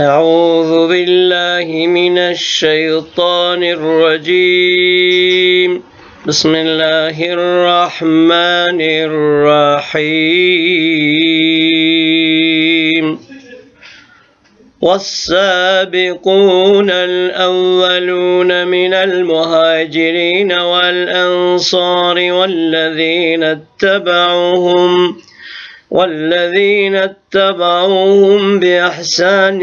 أعوذ بالله من الشيطان الرجيم. بسم الله الرحمن الرحيم. والسابقون الأولون من المهاجرين والأنصار والذين اتبعوهم والذين اتبعوهم بإحسان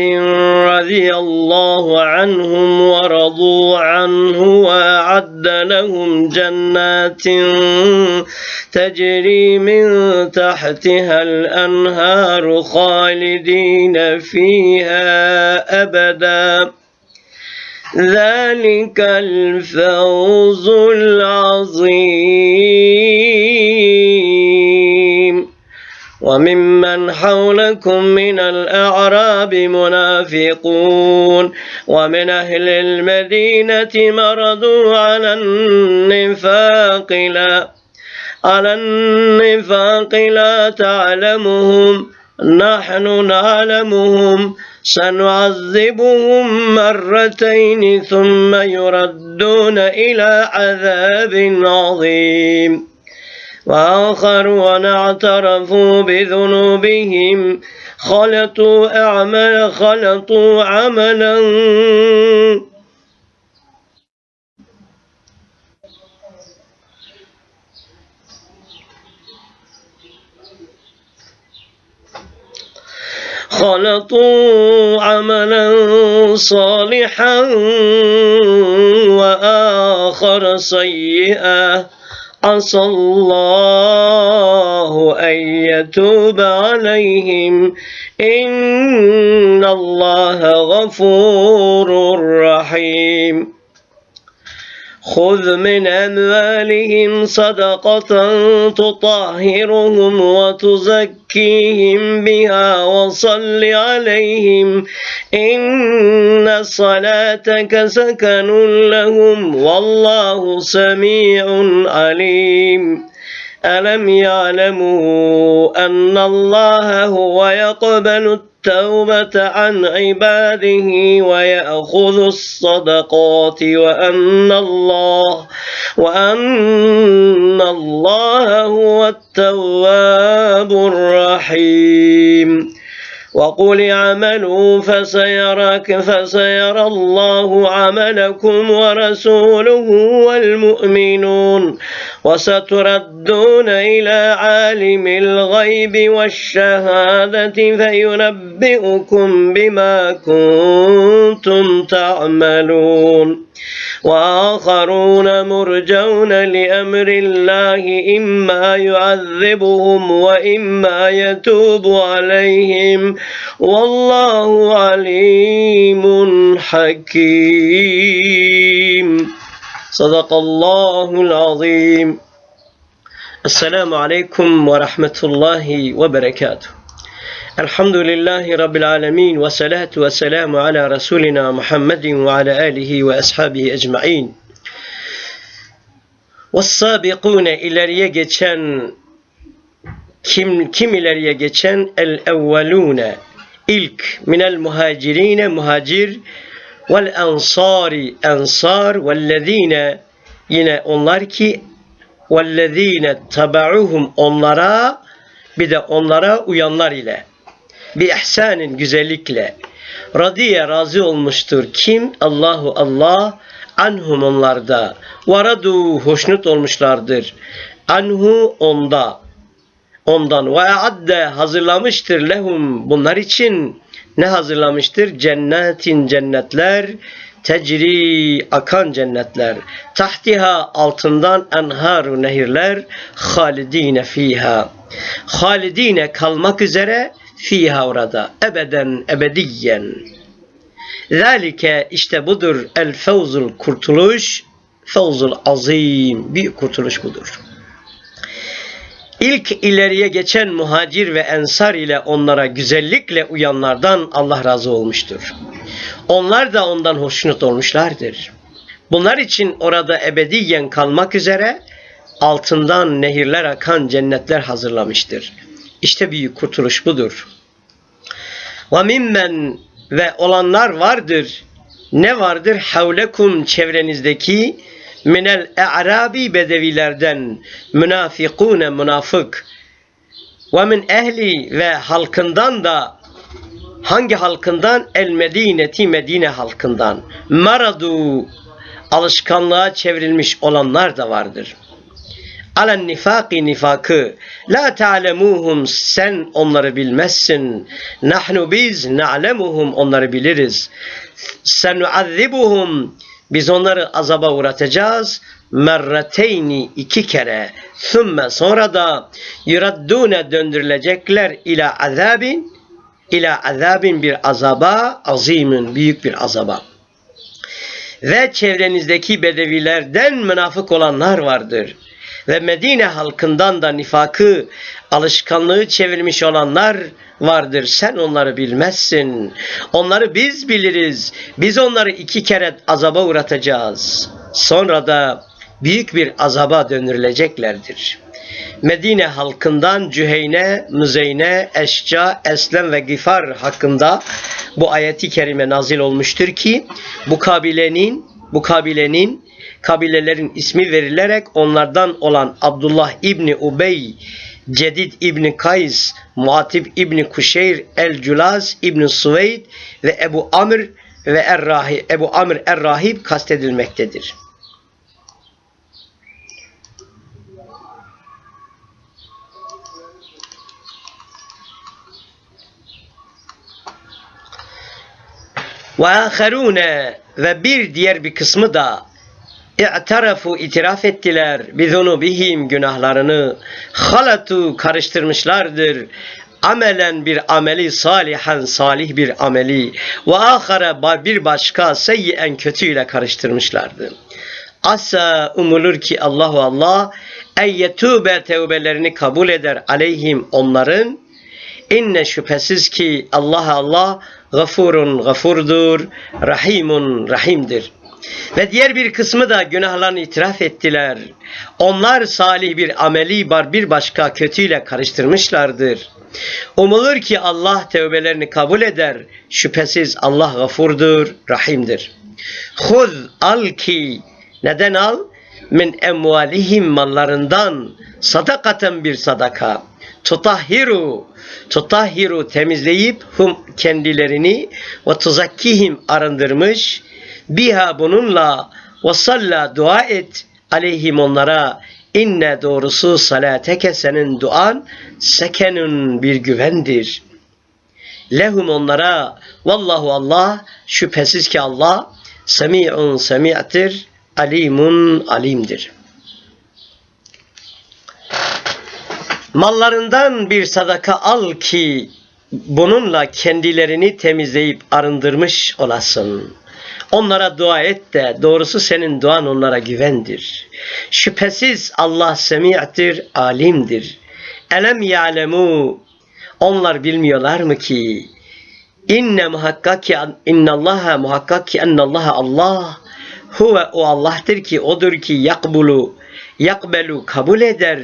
رضي الله عنهم ورضوا عنه وأعد لهم جنات تجري من تحتها الأنهار خالدين فيها أبدا. ذلك الفوز العظيم. وممن حولكم من الأعراب منافقون ومن أهل المدينة مرضوا على النفاق لا على النفاق لا تعلمهم نحن نعلمهم سنعذبهم مرتين ثم يردون إلى عذاب عظيم وآخرون اعترفوا بذنوبهم. خلطوا أعمال خلطوا عملا. خلطوا عملا صالحا وآخر سيئا. عسى الله أن يتوب عليهم إن الله غفور رحيم خذ من أموالهم صدقة تطهرهم وتزكيهم بها وصل عليهم إن صلاتك سكن لهم والله سميع عليم ألم يعلموا أن الله هو يقبل التوبة عن عباده ويأخذ الصدقات وأن الله وأن الله هو التواب الرحيم وقل اعملوا فسيراك فسيرى الله عملكم ورسوله والمؤمنون وستردون إلى عالم الغيب والشهادة فينبئكم بما كنتم تعملون. وآخرون مرجون لأمر الله إما يعذبهم وإما يتوب عليهم. والله عليم حكيم. صدق الله العظيم السلام عليكم ورحمة الله وبركاته الحمد لله رب العالمين والصلاة والسلام على رسولنا محمد وعلى آله وأصحابه أجمعين والسابقون ileriye geçen kim kim ileriye geçen el evvelune ilk minel muhacirine muhacir vel ensari ensar vellezine yine onlar ki vellezine tabauhum onlara bir de onlara uyanlar ile. Bi ihsanin güzellikle. Radiye razı olmuştur. Kim? Allahu Allah. Anhum onlarda varadu hoşnut olmuşlardır. Anhu onda. Ondan. Ve adde hazırlamıştır lehum. Bunlar için ne hazırlamıştır? Cennetin cennetler tecri akan cennetler. Tahtiha altından enharu nehirler halidine fiha. Halidine kalmak üzere fiha orada. Ebeden ebediyen. Zalike işte budur. El fevzul kurtuluş fevzul azim. Büyük kurtuluş budur. İlk ileriye geçen muhacir ve ensar ile onlara güzellikle uyanlardan Allah razı olmuştur. Onlar da ondan hoşnut olmuşlardır. Bunlar için orada ebediyen kalmak üzere altından nehirler akan cennetler hazırlamıştır. İşte büyük kurtuluş budur. Ve mimmen ve olanlar vardır. Ne vardır? Havlekum çevrenizdeki minel e'rabi bedevilerden münafikune münafık ve min ehli ve halkından da hangi halkından? El Medineti Medine halkından. Maradu alışkanlığa çevrilmiş olanlar da vardır. Alen nifaki nifakı la ta'lemuhum sen onları bilmezsin. Nahnu biz na'lemuhum onları biliriz. Senuazzibuhum biz onları azaba uğratacağız. Merreteyni iki kere. Thumme sonra da yuraddune döndürülecekler ila azabin ila azabin bir azaba azimin büyük bir azaba. Ve çevrenizdeki bedevilerden münafık olanlar vardır. Ve Medine halkından da nifakı, alışkanlığı çevirmiş olanlar vardır. Sen onları bilmezsin. Onları biz biliriz. Biz onları iki kere azaba uğratacağız. Sonra da büyük bir azaba döndürüleceklerdir. Medine halkından Cüheyne, Müzeyne, Eşca, Eslem ve Gifar hakkında bu ayeti kerime nazil olmuştur ki bu kabilenin bu kabilenin kabilelerin ismi verilerek onlardan olan Abdullah İbni Ubey, Cedid İbni Kays, Muatib İbni Kuşeyr, El Culaz İbni Suveyd ve Ebu Amr ve Er-Rahib, Ebu Amr Er-Rahib kastedilmektedir. Ve aherune ve bir diğer bir kısmı da i'tarafu itiraf ettiler bizunubihim günahlarını halatu karıştırmışlardır amelen bir ameli salihan salih bir ameli ve ahara bir başka seyyen kötüyle karıştırmışlardı. Asa umulur ki Allahu Allah en yetube tevbelerini kabul eder aleyhim onların inne şüphesiz ki Allah Allah gafurun gafurdur, rahimun rahimdir. Ve diğer bir kısmı da günahlarını itiraf ettiler. Onlar salih bir ameli var bir başka kötüyle karıştırmışlardır. Umulur ki Allah tevbelerini kabul eder. Şüphesiz Allah gafurdur, rahimdir. Huz al ki neden al? Min emvalihim mallarından sadakaten bir sadaka. Tutahhiru tutahhiru temizleyip hum kendilerini ve tuzakkihim arındırmış biha bununla ve salla dua et aleyhim onlara inne doğrusu salateke senin duan sekenun bir güvendir. Lehum onlara vallahu Allah şüphesiz ki Allah semi'un semi'tir alimun alimdir. Mallarından bir sadaka al ki bununla kendilerini temizleyip arındırmış olasın. Onlara dua et de doğrusu senin duan onlara güvendir. Şüphesiz Allah semi'tir, alimdir. Elem ya'lemu onlar bilmiyorlar mı ki inne muhakkak ki innallaha muhakkak ki ennallaha Allah huve o Allah'tır ki odur ki yakbulu yakbelu kabul eder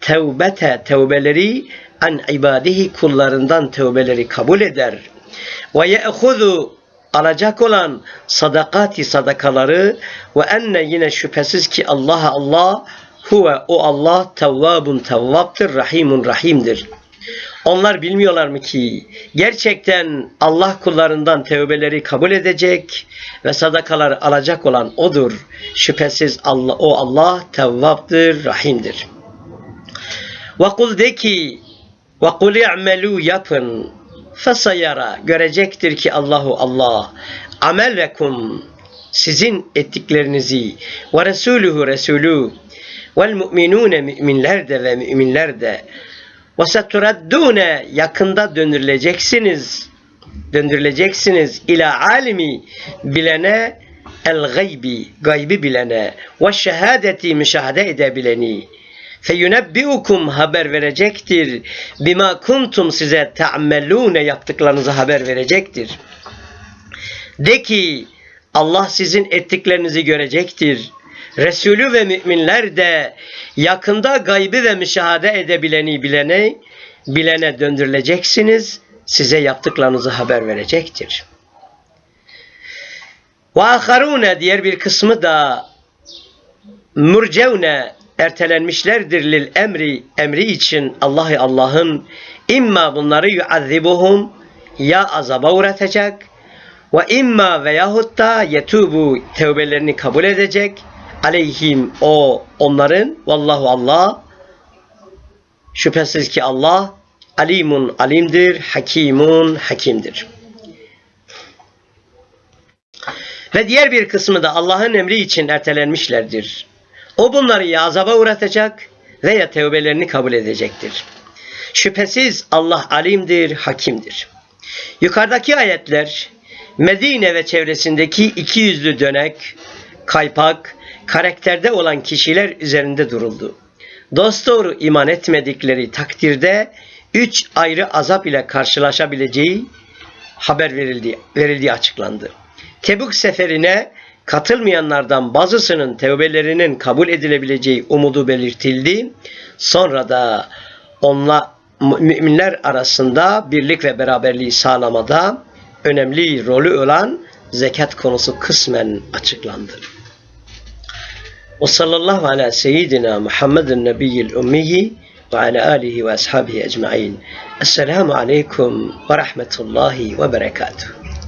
tevbete tevbeleri an ibadihi kullarından tevbeleri kabul eder. Ve ye'huzu alacak olan sadakati sadakaları ve enne yine şüphesiz ki Allah Allah huve o Allah tevvabun tevvaptır rahimun rahimdir. Onlar bilmiyorlar mı ki gerçekten Allah kullarından tevbeleri kabul edecek ve sadakaları alacak olan odur. Şüphesiz Allah o Allah tevvaptır, rahimdir. Ve kul de ki ve kul i'melu yapın fesayara görecektir ki Allahu Allah amelekum sizin ettiklerinizi ve Resuluhu Resulü vel mu'minune müminler de ve müminler de ve seturaddune yakında döndürüleceksiniz döndürüleceksiniz ila alimi bilene el gaybi gaybi bilene ve şehadeti müşahede edebileni feyunebbiukum haber verecektir. Bima kuntum size ta'mellune yaptıklarınızı haber verecektir. De ki Allah sizin ettiklerinizi görecektir. Resulü ve müminler de yakında gaybı ve müşahede edebileni bilene, bilene döndürüleceksiniz. Size yaptıklarınızı haber verecektir. Ve aharune diğer bir kısmı da murcevne ertelenmişlerdir lil emri emri için Allah'ı Allah'ın imma bunları yuazzibuhum ya azaba uğratacak ve imma veyahut da yetubu tevbelerini kabul edecek aleyhim o onların vallahu Allah şüphesiz ki Allah alimun alimdir hakimun hakimdir. Ve diğer bir kısmı da Allah'ın emri için ertelenmişlerdir. O bunları ya azaba uğratacak veya tevbelerini kabul edecektir. Şüphesiz Allah alimdir, hakimdir. Yukarıdaki ayetler Medine ve çevresindeki iki yüzlü dönek, kaypak, karakterde olan kişiler üzerinde duruldu. Dosdoğru iman etmedikleri takdirde üç ayrı azap ile karşılaşabileceği haber verildi, verildiği açıklandı. Tebuk seferine katılmayanlardan bazısının tevbelerinin kabul edilebileceği umudu belirtildi. Sonra da onla müminler arasında birlik ve beraberliği sağlamada önemli rolü olan zekat konusu kısmen açıklandı. Ve sallallahu ala seyyidina Muhammedin nebiyyil ummiyi ve ala alihi ve ashabihi ecma'in. Esselamu aleyküm ve rahmetullahi ve berekatuhu.